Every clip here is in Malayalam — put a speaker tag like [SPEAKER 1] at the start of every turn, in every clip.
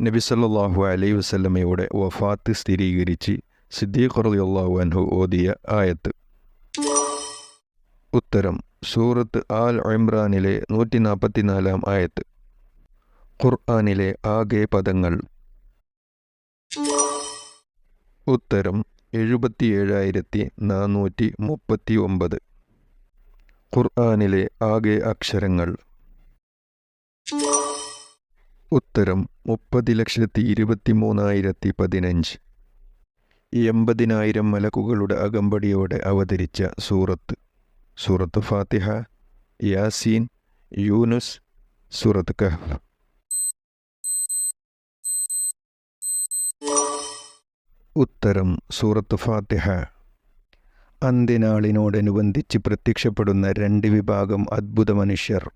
[SPEAKER 1] നബി സല്ലല്ലാഹു അലൈഹി വസല്ലമയുടെ വഫാത്ത് സ്ഥിരീകരിച്ച് സിദ്ദീഖ് റളിയല്ലാഹു അൻഹു ഓതിയ ആയത്ത്. ഉത്തരം സൂറത്ത് ആൽ ഇമ്രാനിലെ നൂറ്റി നാൽപ്പത്തിനാലാം ആയത്ത്. ഖുർആാനിലെ ആകെ പദങ്ങൾ. ഉത്തരം എഴുപത്തിയേഴായിരത്തി നാനൂറ്റി മുപ്പത്തി ഒമ്പത് ഖുർആാനിലെ ആകെ അക്ഷരങ്ങൾ. ഉത്തരം മുപ്പത് ലക്ഷത്തി ഇരുപത്തി മൂന്നായിരത്തി പതിനഞ്ച്. എൺപതിനായിരം മലക്കുകളുടെ അകമ്പടിയോടെ അവതരിച്ച സൂറത്ത്. സൂറത്ത് ഫാത്തിഹ യാസീൻ യൂനുസ് സൂറത്ത് കഹ്ഫ്. ഉത്തരം സൂറത്ത് ഫാത്തിഹ. അന്ത്യനാളിനോടനുബന്ധിച്ച് പ്രത്യക്ഷപ്പെടുന്ന രണ്ട് വിഭാഗം അദ്ഭുത മനുഷ്യർ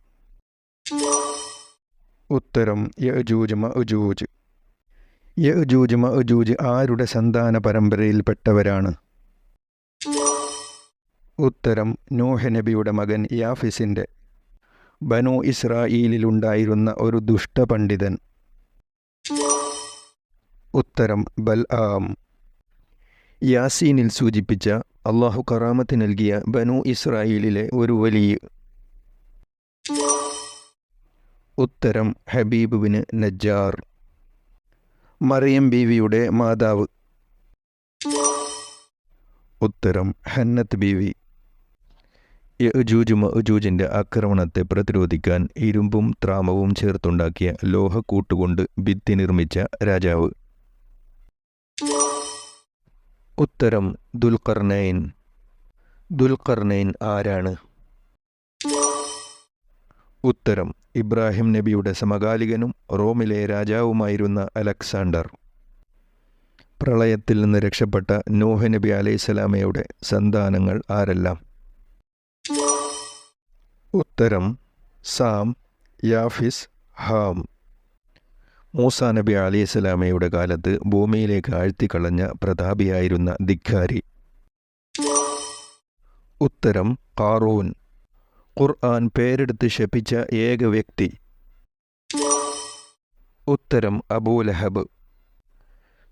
[SPEAKER 1] ഉത്തരം യജൂജ് മജൂജ് യജൂജ് മജൂജ് ആരുടെ സന്താന പരമ്പരയിൽപ്പെട്ടവരാണ്? ഉത്തരം നോഹ നബിയുടെ മകൻ യാഫിസിന്റെ. ബനു ഇസ്രായേലിലുണ്ടായിരുന്ന ഒരു ദുഷ്ടപണ്ഡിതൻ ഉത്തരം ബൽ ആം. യാസീനിൽ സൂചിപ്പിച്ച അള്ളാഹു കറാമത്ത് നൽകിയ ബനു ഇസ്രായേലിലെ ഒരു വലിയ ഉത്തരം ഹബീബ് ബിൻ നജ്ജാർ. മറിയം ബീവിയുടെ മാതാവ്. ഉത്തരം ഹന്നത്ത് ബീവി. യജൂജും ഉജൂജിന്റെ ആക്രമണത്തെ പ്രതിരോധിക്കാൻ ഇരുമ്പും ത്രാമവും ചേർത്തുണ്ടാക്കിയ ലോഹക്കൂട്ടുകൊണ്ട് ഭിത്തി നിർമ്മിച്ച രാജാവ്. ഉത്തരം ദുൽഖർനൈൻ. ദുൽഖർനൈൻ ആരാണ്? ഉത്തരം ഇബ്രാഹിം നബിയുടെ സമകാലികനും റോമിലെ രാജാവുമായിരുന്ന അലക്സാണ്ടർ. പ്രളയത്തിൽ നിന്ന് രക്ഷപ്പെട്ട നോഹ നബി അലൈസലാമയുടെ സന്താനങ്ങൾ ആരെല്ലാം? ഉത്തരം സാം യാഫിസ് ഹാം. മൂസ നബി അലൈസലാമയുടെ കാലത്ത് ഭൂമിയിലേക്ക് ആഴ്ത്തിക്കളഞ്ഞ പ്രതാപിയായിരുന്ന ദിഖാരി ഉത്തരം കാറൂൻ ഖുർആൻ പേരെടുത്ത് ശപിച്ച ഏക വ്യക്തി. ഉത്തരം അബൂലഹബ്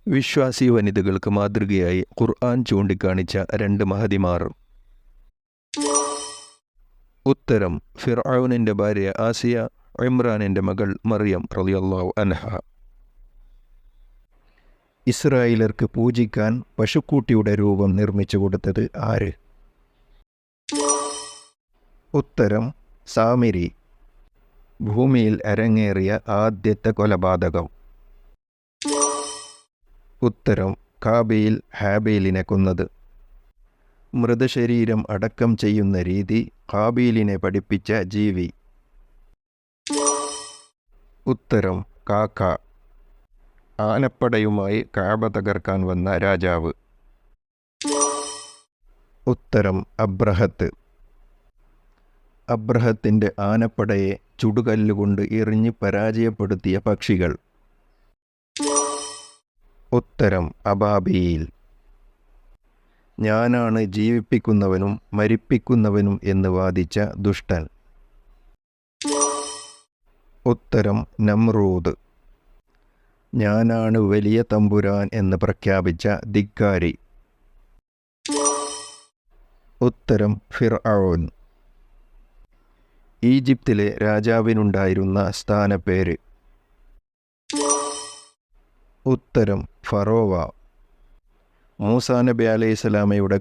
[SPEAKER 1] വിശ്വാസി വനിതകൾക്ക് മാതൃകയായി ഖുർആൻ ചൂണ്ടിക്കാണിച്ച രണ്ട് മഹതിമാർ. ഉത്തരം ഫിർഔനിന്റെ ഭാര്യ ആസിയ ഇമ്രാനിന്റെ മകൾ മറിയം റളിയല്ലാഹു അൻഹ. ഇസ്രായേലർക്ക് പൂജിക്കാൻ പശുക്കൂട്ടിയുടെ രൂപം നിർമ്മിച്ചു കൊടുത്തത് ആര്? ഉത്തരം സാമിരി. ഭൂമിയിൽ അരങ്ങേറിയ ആദ്യത്തെ കൊലപാതകം. ഉത്തരം കാബയിൽ ഹാബേലിനെ കൊന്നത്. മൃതശരീരം അടക്കം ചെയ്യുന്ന രീതി കാബീലിനെ പഠിപ്പിച്ച ജീവി. ഉത്തരം കാക്ക. ആനപ്പടയുമായി കാബ തകർക്കാൻ വന്ന രാജാവ്. ഉത്തരം അബ്രഹത്ത്. അബ്രഹത്തിന്റെ ആനപ്പടയെ ചുടുകല്ലുകൊണ്ട് എറിഞ്ഞ് പരാജയപ്പെടുത്തിയ പക്ഷികൾ. ഉത്തരം അബാബിയിൽ. ഞാനാണ് ജീവിപ്പിക്കുന്നവനും മരിപ്പിക്കുന്നവനും എന്ന് വാദിച്ച ദുഷ്ടൻ. ഉത്തരം നമ്രൂദ്. ഞാനാണ് വലിയ തമ്പുരാൻ എന്ന് പ്രഖ്യാപിച്ച ധിക്കാരി. ഉത്തരം ഫിർഔൻ. ഈജിപ്തിലെ രാജാവിനുണ്ടായിരുന്ന സ്ഥാനപ്പേര്. ഉത്തരം ഫറോവ. മൂസാ നബി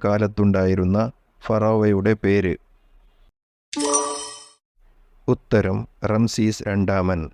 [SPEAKER 1] കാലത്തുണ്ടായിരുന്ന ഫറോവയുടെ പേര്. ഉത്തരം റംസീസ് രണ്ടാമൻ.